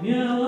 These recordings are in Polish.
Yeah.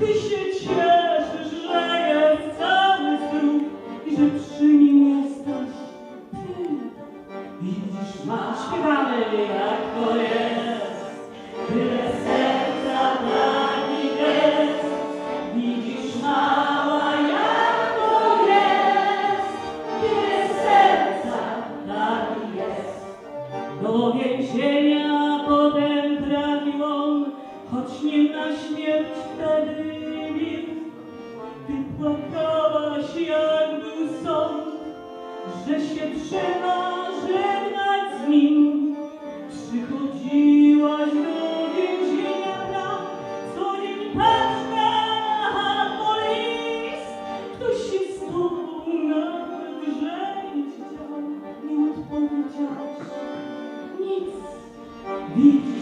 Ty choć nie na śmierć wtedy bił. Ty płakałaś, jak był sąd, że się trzeba żegnać z nim. Przychodziłaś do więzienia co dzień patrzyła po list. Ktoś się z tobą nawet żenić nie odpowiedziałaś nic.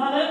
Ale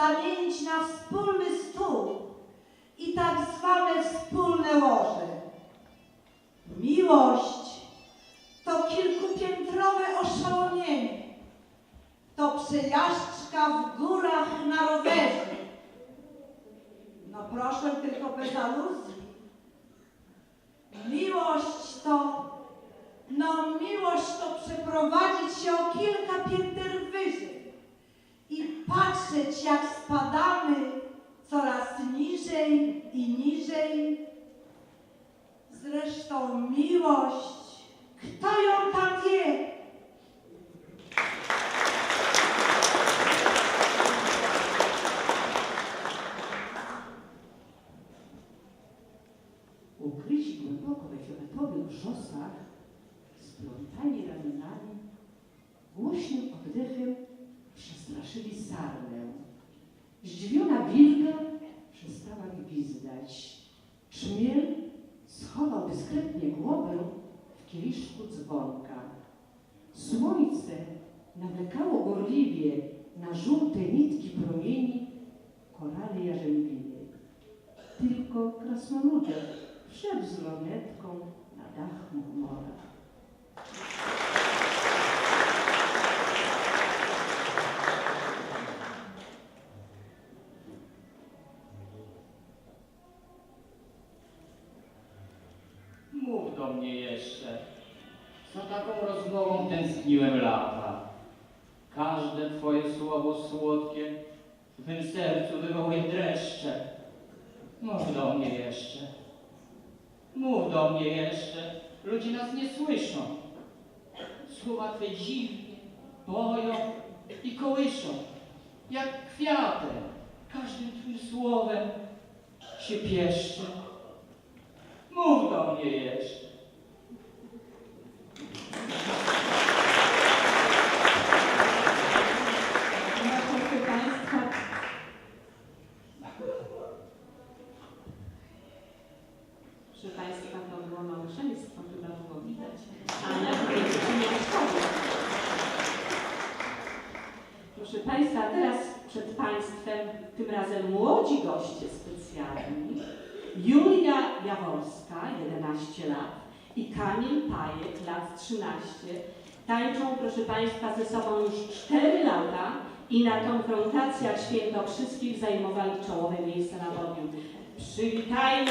zamienić na wspólny stół i tak zwane wspólne łoże. Miłość to kilkupiętrowe oszałamienie. To przejażdżka w górach na rowerze. No proszę tylko bez aluzji. Miłość to, no miłość to przeprowadzić się o kilka pięter patrzeć jak spadamy coraz niżej i niżej. Zresztą miłość kto ją tam wie? Ukryci głęboko we fioletowych szosach, splątani ramionami, głośnym oddechem przestraszyli sarnę. Zdziwiona wilga przestała gwizdać. Czmiel schował dyskretnie głowę w kieliszku dzwonka. Słońce nawlekało gorliwie na żółte nitki promieni korale jarzębiny. Tylko krasnoludek wszedł z lornetką na dach murmora. Każde twoje słowo słodkie w mym sercu wywołuje dreszcze. Mów do mnie jeszcze. Mów do mnie jeszcze. Ludzie nas nie słyszą. Słowa twe dziwnie boją i kołyszą. Jak kwiatem. Każdym twym słowem się pieszczę. Mów do mnie jeszcze. Proszę Państwa, proszę Państwa, to było małżeństwo, chyba było widać, ale nie szkoły. Proszę Państwa, teraz przed Państwem tym razem młodzi goście specjalni. Jaworska, 11 lat i Kamil Pajek, lat 13. Tańczą, proszę Państwa, ze sobą już 4 lata i na konfrontacjach świętokrzyskich zajmowali czołowe miejsca na podium. Przywitajmy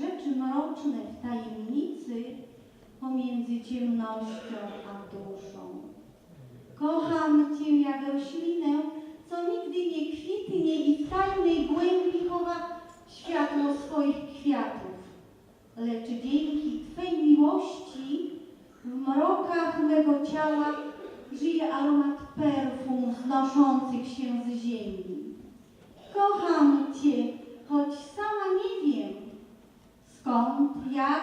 rzeczy mroczne w tajemnicy pomiędzy ciemnością a duszą. Kocham Cię jak roślinę, co nigdy nie kwitnie i w tajnej głębi chowa światło swoich kwiatów. Lecz dzięki Twej miłości w mrokach mego ciała żyje aromat perfum wznoszących się z ziemi. Kocham Cię, choć sama nie wiem skąd, jak,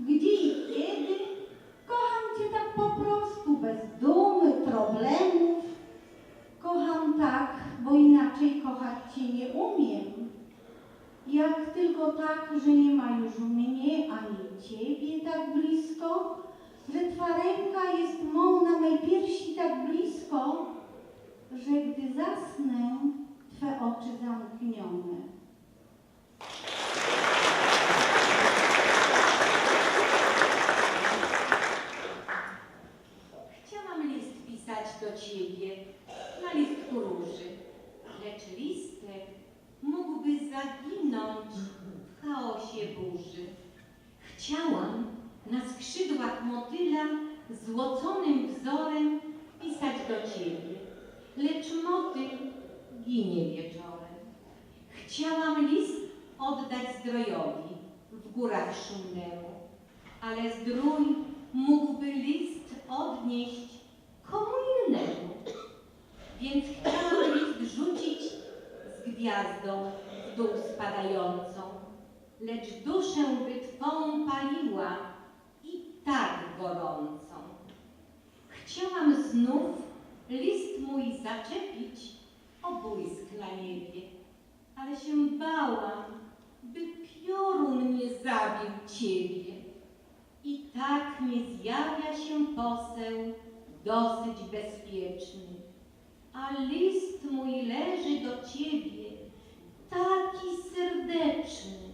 gdzie i kiedy. Kocham Cię tak po prostu, bez dumy, problemów. Kocham tak, bo inaczej kochać Cię nie umiem. Jak tylko tak, że nie ma już mnie ani Ciebie tak blisko, że Twa ręka jest mą na mej piersi tak blisko, że gdy zasnę, Twe oczy zamknione. Chciałam list pisać do ciebie na listku róży, lecz listek mógłby zaginąć w chaosie burzy. Chciałam na skrzydłach motyla złoconym wzorem pisać do ciebie, lecz motyl ginie wieczorem. Chciałam list oddać zdrojowi w górach szumnemu, ale zdrój mógłby list odnieść komu innemu. Więc chciałam list rzucić z gwiazdą w dół spadającą, lecz duszę by Twą paliła i tak gorącą. Chciałam znów list mój zaczepić o błysk na niebie, ale się bałam, by piorun nie zabił Ciebie. I tak nie zjawia się poseł dosyć bezpieczny. A list mój leży do Ciebie, taki serdeczny.